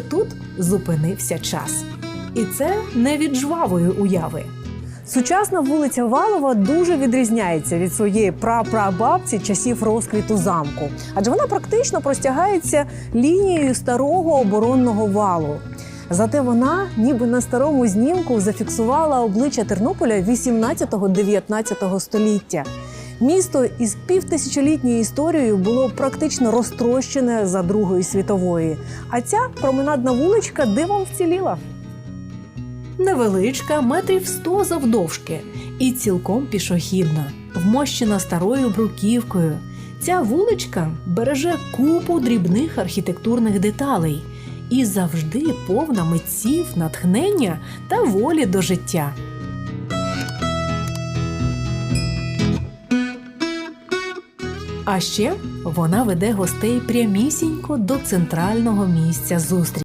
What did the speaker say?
Тут зупинився час. І це не від жвавої уяви. Сучасна вулиця Валова дуже відрізняється від своєї прапрабабці часів розквіту замку, адже вона практично простягається лінією старого оборонного валу. Зате вона, ніби на старому знімку, зафіксувала обличчя Тернополя 18-19 століття. Місто із півтисячолітньою історією було практично розтрощене за Другої світової. А ця променадна вуличка дивом вціліла. Невеличка, метрів 100 завдовжки, і цілком пішохідна, вмощена старою бруківкою. Ця вуличка береже купу дрібних архітектурних деталей і завжди повна митців, натхнення та волі до життя. А ще вона веде гостей прямісінько до центрального місця зустрічі.